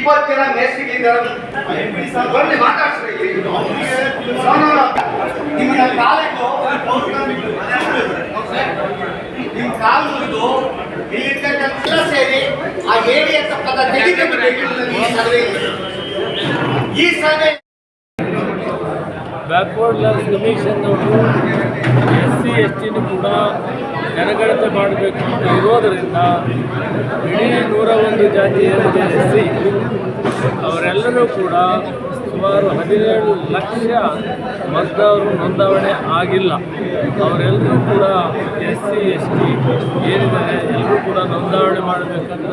ಇಪ್ಪತ್ತು ಜನ ಮೇಸ್ಟ್ರಿಗಳಿದ್ದಾರೆ ಬನ್ನಿ, ಮಾತಾಡ್ಸ್ರಿ. ನಿಮ್ಮ ಕಾಲು ಇಲ್ಲಿರ್ತಕ್ಕಂಥ ಸೇರಿ ಆ ಏರಿಯಾ ಅಂತ ಪದ ತೆಗಿಬೇಕು ಈ ಬ್ಯಾಕ್ವರ್ಡ್ ಕಮಿಷನ್ ಅವರು ಎಸ್ ಸಿ ಎಸ್ ಕೂಡ ಜನಗಣತಿ ಮಾಡಬೇಕು ಅಂತ ಇರೋದರಿಂದ, ಇಡೀ ನೂರ ಒಂದು ಜಾತಿ ಏನಿದೆ ಎಸ್ ಸಿ ಅವರೆಲ್ಲರೂ ಕೂಡ ಸುಮಾರು ಹದಿನೇಳು ಲಕ್ಷ ಮತದಾರರು ನೋಂದಾವಣೆ ಆಗಿಲ್ಲ. ಅವರೆಲ್ಲರೂ ಕೂಡ ಎಸ್ ಸಿ ಎಸ್ ಟಿ ಏನಿದ್ದಾರೆ, ಎಲ್ಲರೂ ಕೂಡ ನೋಂದಾವಣೆ ಮಾಡಬೇಕಂತ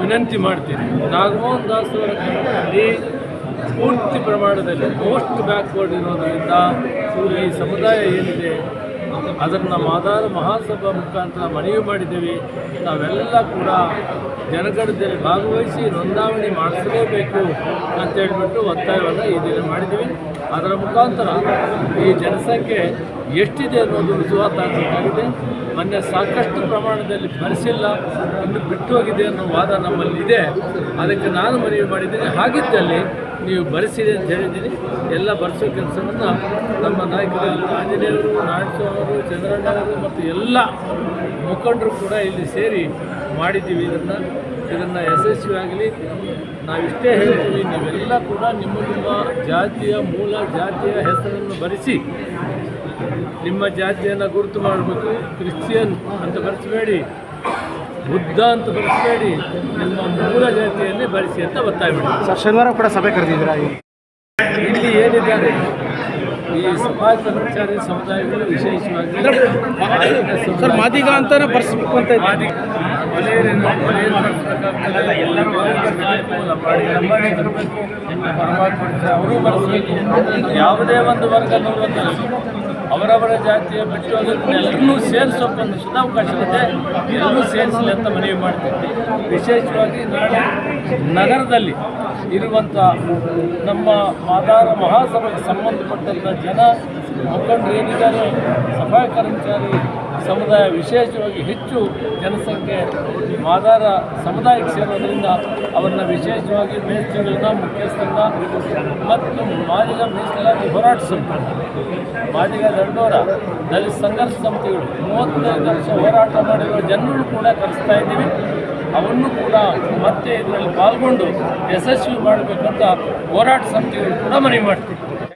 ವಿನಂತಿ ಮಾಡ್ತೀನಿ. ನಾಗಮೋಹನ್ ದಾಸ್ ಅವರ ಕಾಲದಲ್ಲಿ ಪೂರ್ತಿ ಪ್ರಮಾಣದಲ್ಲಿ ಮೋಸ್ಟ್ ಬ್ಯಾಕ್ವರ್ಡ್ ಇರೋದರಿಂದ ಈ ಸಮುದಾಯ ಏನಿದೆ ಅದನ್ನು ಆಧಾರ ಮಹಾಸಭಾ ಮುಖಾಂತರ ಮನವಿ ಮಾಡಿದ್ದೀವಿ. ನಾವೆಲ್ಲ ಕೂಡ ಜನಗಣದಲ್ಲಿ ಭಾಗವಹಿಸಿ ನೋಂದಾವಣಿ ಮಾಡಿಸಲೇಬೇಕು ಅಂತ ಹೇಳ್ಬಿಟ್ಟು ಒತ್ತಾಯವನ್ನು ಈ ದಿನ ಮಾಡಿದ್ದೀವಿ. ಅದರ ಮುಖಾಂತರ ಈ ಜನಸಂಖ್ಯೆ ಎಷ್ಟಿದೆ ಅನ್ನೋದು ರುಜುವಾತಾಗಬೇಕಾಗಿದೆ ಮೊನ್ನೆ ಸಾಕಷ್ಟು ಪ್ರಮಾಣದಲ್ಲಿ ಭರಿಸಿಲ್ಲ ಇನ್ನು ಬಿಟ್ಟು ಹೋಗಿದೆ ಅನ್ನೋ ವಾದ ನಮ್ಮಲ್ಲಿ ಇದೆ ಅದಕ್ಕೆ ನಾನು ಮನವಿ ಮಾಡಿದ್ದೀನಿ. ಹಾಗಿದ್ದಲ್ಲಿ ನೀವು ಭರಿಸಿದೆ ಅಂತ ಹೇಳಿದ್ದೀನಿ. ಎಲ್ಲ ಭರಿಸೋ ಕೆಲಸವನ್ನು ನಮ್ಮ ನಾಯಕರು ಆಂಜನೇಯರು, ನಾರಾಯಣಸ್ವಾಮಿ ಚಂದ್ರಣ್ಣವರು ಮತ್ತು ಎಲ್ಲ ಮುಖಂಡರು ಕೂಡ ಇಲ್ಲಿ ಸೇರಿ ಮಾಡಿದ್ದೀವಿ ಇದನ್ನು. ಇದನ್ನು ಯಶಸ್ವಿಯಾಗಲಿ ನಾವಿಷ್ಟೇ ಹೇಳ್ತೀವಿ, ನೀವೆಲ್ಲ ಕೂಡ ನಿಮ್ಮ ನಿಮ್ಮ ಜಾತಿಯ ಮೂಲ ಜಾತಿಯ ಹೆಸರನ್ನು ಭರಿಸಿ ನಿಮ್ಮ ಜಾತಿಯನ್ನು ಗುರುತು ಮಾಡಬೇಕು. ಕ್ರಿಶ್ಚಿಯನ್ ಅಂತ ಬರೆಸಬೇಡಿ. ಬುದ್ಧ ಅಂತ ಬರೆಸಬೇಡಿ. ನಿಮ್ಮ ಮೂಲ ಜಾತಿಯನ್ನೇ ಬರೆಸಿ ಅಂತ ಒತ್ತಾಯ ಮಾಡಿ. ಸರ್ ಶನಿವಾರ ಕೂಡ ಸಭೆ ಕರೆದಿದ್ದೀರಾ? ಇಲ್ಲಿ ಏನಿದ್ದಾರೆ? ಈ ಸಮಾಜ ಕರ್ಮಚಾರಿ ಸಮುದಾಯಗಳು ವಿಶೇಷವಾಗಿ ಮಾದಿಗ ಅಂತಾನೆ ಬರ್ಸ್ಬೇಕು ಅಂತ ಬರ್ಸ್ಬೇಕು. ಬರೆಸಬೇಕು. ಯಾವುದೇ ಒಂದು ವರ್ಗ ನೂರೊಂದು ಅವರವರ ಜಾತಿಯ ಬಿಟ್ಟು ಅದನ್ನು ಎಲ್ಲರನ್ನೂ ಸದಾವಕಾಶ ಇದೆ ಎಲ್ಲರೂ ಸೇರಿಸಲಿ ಅಂತ ಮನವಿ ಮಾಡ್ತೀವಿ ವಿಶೇಷವಾಗಿ ನಾಳೆ ನಗರದಲ್ಲಿ ಇರುವಂಥ ನಮ್ಮ ಆಧಾರ ಮಹಾಸಭೆಗೆ ಸಂಬಂಧಪಟ್ಟಂಥ ಜನ ಮುಖಂಡರು ಏನಿದ್ದಾರೆ, ಸಭಾ ಕರ್ಮಚಾರಿ ಸಮುದಾಯ ವಿಶೇಷವಾಗಿ ಹೆಚ್ಚು ಜನಸಂಖ್ಯೆ ಮಾದಾರ ಸಮುದಾಯಕ್ಕೆ ಸೇರೋದ್ರಿಂದ ಅವರನ್ನ ವಿಶೇಷವಾಗಿ ಮೇಸ್ತ್ರಿಗಳನ್ನ, ಮುಖ್ಯಸ್ಥರನ್ನ ಮತ್ತು ಮಾದಿಗ ಮೀಸಲಾತಿ ಹೋರಾಟ ಸಮಿತಿ ಮಾದಿಗ ದಂಡೋರ, ದಲಿತ ಸಂಘರ್ಷ ಸಮಿತಿಗಳು ಮೂವತ್ತೈದು ವರ್ಷ ಹೋರಾಟ ಮಾಡಿರುವ ಜನರು ಕೂಡ ಕರೆಸ್ತಾ ಇದ್ದೀವಿ. ಅವನ್ನು ಕೂಡ ಮತ್ತೆ ಇದರಲ್ಲಿ ಪಾಲ್ಗೊಂಡು ಯಶಸ್ವಿ ಮಾಡಬೇಕಂತ ಹೋರಾಟ ಸಮಿತಿಗಳು ಕೂಡ ಮನವಿ ಮಾಡ್ತೀವಿ.